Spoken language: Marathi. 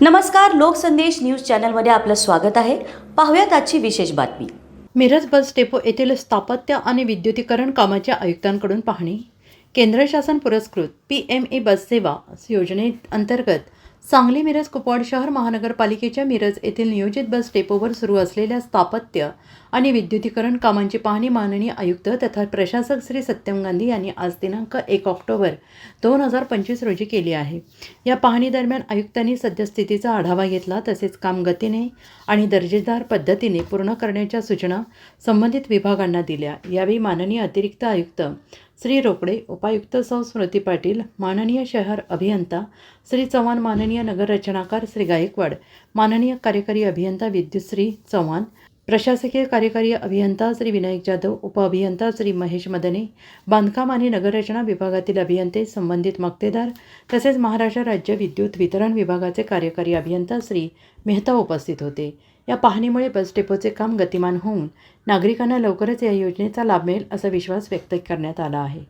नमस्कार लोकसंदेश न्यूज चॅनलमध्ये आपलं स्वागत आहे. पाहूयात आजची विशेष बातमी. मिरज बस डेपो येथील स्थापत्य आणि विद्युतीकरण कामाच्या आयुक्तांकडून पाहणी. केंद्र शासन पुरस्कृत पी एम ए बस सेवा योजनेअंतर्गत सांगली मिरज कुपवाड शहर महानगरपालिकेच्या मिरज येथील नियोजित बस डेपोवर सुरू असलेल्या स्थापत्य आणि विद्युतीकरण कामांची पाहणी माननीय आयुक्त तथा प्रशासक श्री सत्यम गांधी यांनी आज दिनांक एक ऑक्टोबर दोन हजार पंचवीस रोजी केली आहे. या पाहणीदरम्यान आयुक्तांनी सद्यस्थितीचा आढावा घेतला तसेच काम गतीने आणि दर्जेदार पद्धतीने पूर्ण करण्याच्या सूचना संबंधित विभागांना दिल्या. यावेळी माननीय अतिरिक्त आयुक्त श्री रोकडे उपायुक्त सौ स्मृती पाटील माननीय शहर अभियंता श्री चव्हाण माननीय नगररचनाकार श्री गायकवाड माननीय कार्यकारी अभियंता विद्युतश्री चव्हाण प्रशासकीय कार्यकारी अभियंता श्री विनायक जाधव उपअभियंता श्री महेश मदने बांधकाम आणि नगररचना विभागातील अभियंते संबंधित मक्तेदार तसेच महाराष्ट्र राज्य विद्युत वितरण विभागाचे कार्यकारी अभियंता श्री मेहता उपस्थित होते. या पाहणीमुळे बस डेपोचे काम गतिमान होऊन नागरिकांना लवकरच या योजनेचा लाभ मिळेल असा विश्वास व्यक्त करण्यात आला आहे.